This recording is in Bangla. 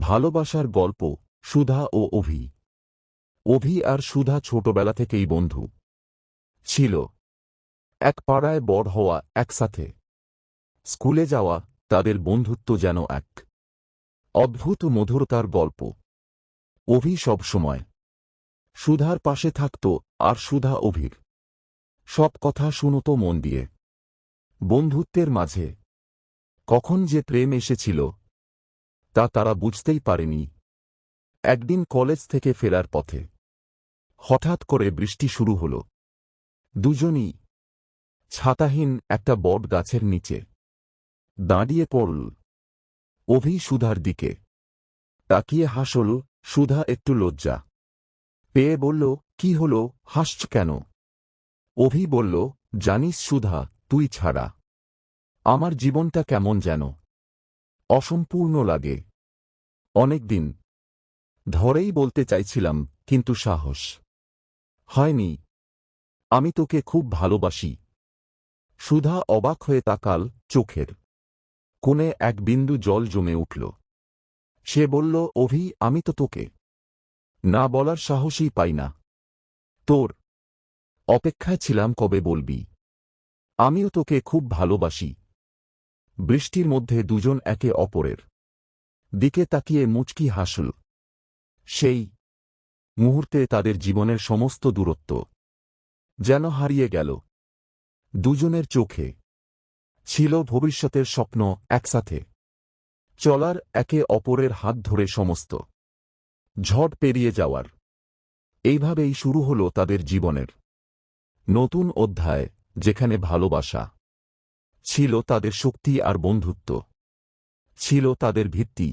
ভালোবাসার গল্প, সুধা ও অভি। অভি আর সুধা ছোটবেলা থেকেই বন্ধু। ছিল। এক পাড়ায় বড় হওয়া একসাথে। স্কুলে যাওয়া তাদের বন্ধুত্ব যেন এক। অদ্ভুত মধুরতার গল্প। অভি সব সময়। সুধার পাশে থাকত আর সুধা অভির। সব কথা শুনত মন দিয়ে। বন্ধুত্বের মাঝে। কখন যে প্রেম এসেছিল তা তারা বুঝতেই পারেনি। একদিন কলেজ থেকে ফেরার পথে। হঠাৎ করে বৃষ্টি শুরু হল। দুজনই ছাতাহীন একটা বট গাছের নিচে দাঁড়িয়ে পড়ল। অভি সুধার দিকে তাকিয়ে হাসল, সুধা একটু লজ্জা। পেয়ে বলল, কি হল? হাসছ কেন? অভি বলল, জানিস সুধা, তুই ছাড়া। আমার জীবনটা কেমন যেন? অসম্পূর্ণ লাগে। অনেকদিন ধরেই বলতে চাইছিলাম, কিন্তু সাহস হয়নি। আমি তোকে খুব ভালোবাসি। সুধা অবাক হয়ে তাকাল চোখের কোণে এক বিন্দু জল জমে উঠল। সে বলল, অভি, আমি তো তোকে না বলার সাহসই পাই না। তোর অপেক্ষায় ছিলাম কবে বলবি? আমিও তোকে খুব ভালোবাসি। বৃষ্টির মধ্যে দুজন একে অপরের দিকে তাকিয়ে মুচকি হাসল। সেই মুহূর্তে তাদের জীবনের সমস্ত দূরত্ব যেন হারিয়ে গেল। দুজনের চোখে ছিল ভবিষ্যতের স্বপ্ন একসাথে। চলার একে অপরের হাত ধরে সমস্ত ঝড় পেরিয়ে যাওয়ার। এইভাবেই শুরু হল তাদের জীবনের নতুন অধ্যায়, যেখানে ভালোবাসা ছিল তাদের শক্তি আর বন্ধুত্ব। ছিল তাদের ভিত্তি।